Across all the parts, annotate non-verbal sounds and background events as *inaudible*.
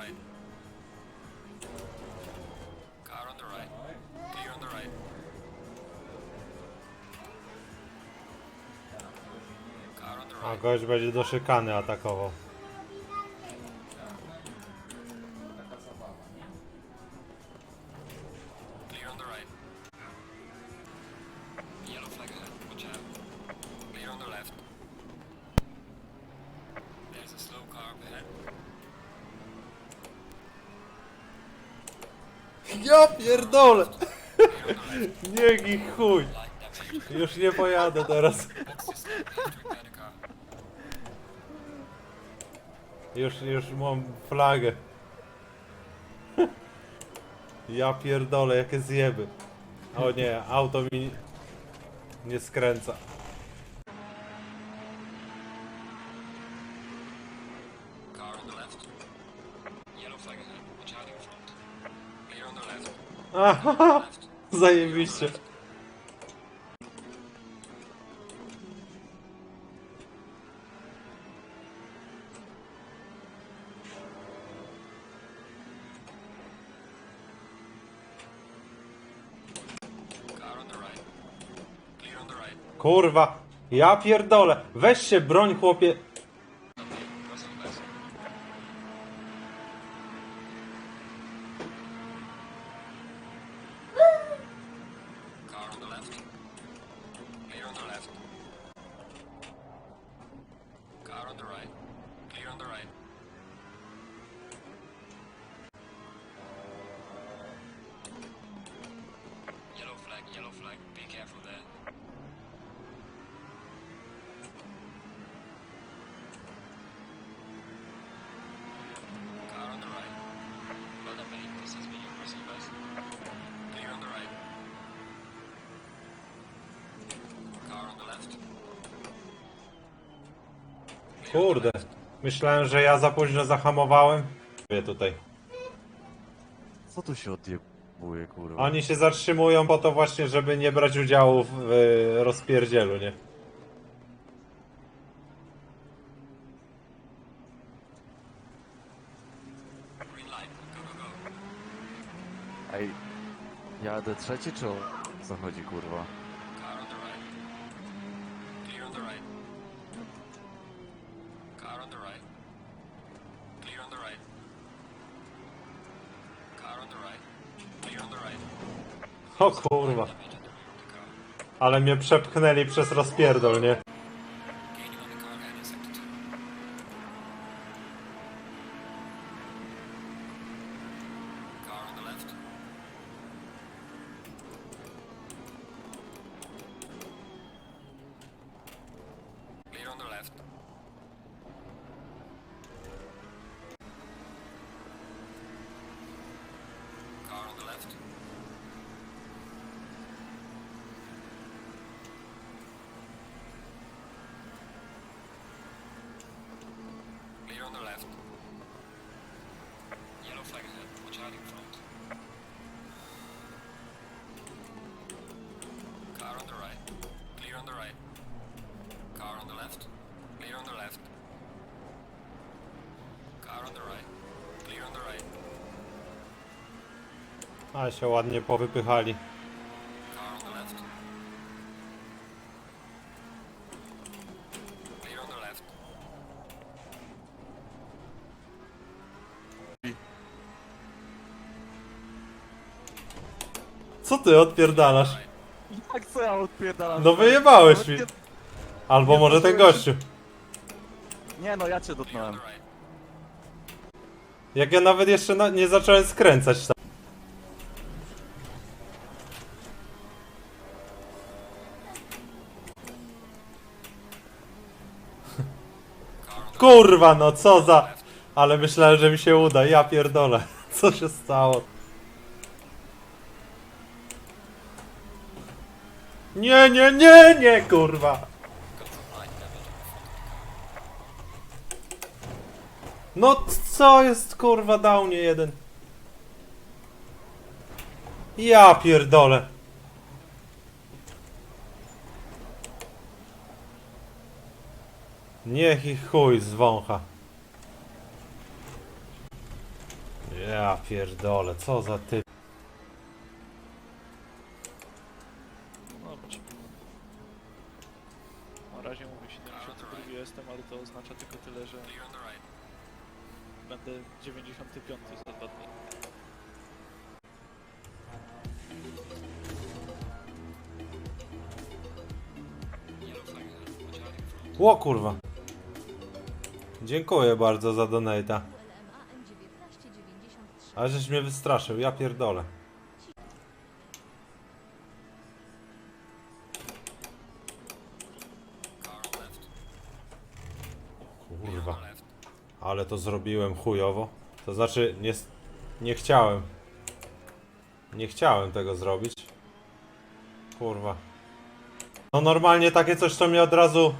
right. Car on the right. Clear on the right. Car on the right. A gość będzie do szykany atakował. Ja pierdolę! Niech ich chuj! Już nie pojadę teraz. Już, już mam flagę. Ja pierdolę, jakie zjeby. O nie, auto mi nie skręca. Car on the left. Yellow flag ahead. Watch out in front. Aha, zajebiście. Kurwa, ja pierdolę. Weź się broń, chłopie. The right. Clear on the right. Yellow flag, yellow flag. Be careful there. Car on the right. Load up eight. This is me. You're crossing Kurde, myślałem, że ja za późno zahamowałem. Wie tutaj. Co tu się odjebuje, kurwa? Oni się zatrzymują po to właśnie, żeby nie brać udziału w y, rozpierdzielu, nie? Ej, jadę trzeci czy o co chodzi, kurwa? On the right. Clear on the right. Car on the right. Clear on the right. O kurwa, ale mnie przepchnęli przez rozpierdol, nie? On the car ahead in sector 2. Car on the left. Clear on the left. Car on the left. The left. Yellow flag ahead. Watch out in front. Car on the right. Clear on the right. Car on the left. Clear on the left. Car on the right. Clear on the right. A się ładnie powypychali. Co ty odpierdalasz? Jak co ja odpierdalam? No wyjebałeś mi. Albo może ten gościu. Nie no, ja cię dotknąłem. Jak ja nawet jeszcze na, nie zacząłem skręcać tam. *laughs* Kurwa, no co za... Ale myślałem, że mi się uda, ja pierdolę. *laughs* Co się stało? Nie, nie, nie, nie, kurwa. No co jest kurwa downie jeden? Ja pierdolę. Niech ich chuj zwącha. Ja pierdolę, co za typ. But me. Yellow flag, uh, watch out in front. O kurwa. Dziękuję bardzo za donate'a. LMAN 1993. Ale żeś mnie wystraszył, ja pierdolę. Kurwa. Ale to zrobiłem chujowo. To znaczy, nie, nie chciałem. Nie chciałem tego zrobić. Kurwa. No normalnie takie coś to mnie od razu...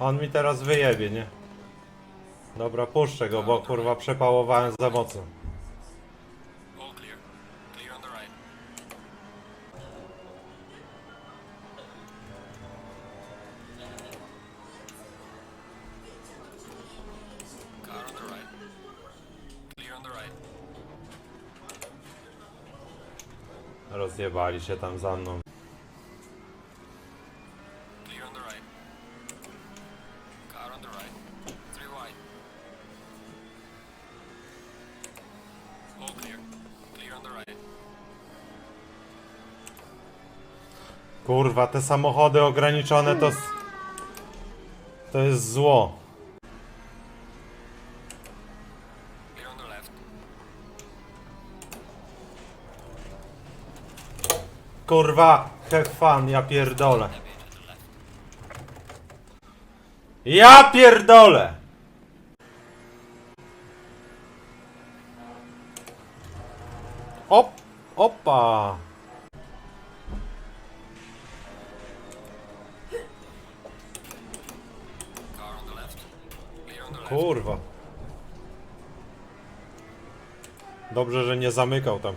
On mi teraz wyjebie, nie? Dobra, puszczę go, bo kurwa przepałowałem za mocno. Rozjebali się tam za mną. Kurwa, te samochody ograniczone to... To jest zło. Kurwa, have fun, ja pierdolę. Ja pierdolę! Op, opa! Kurwa. Dobrze, że nie zamykał tam.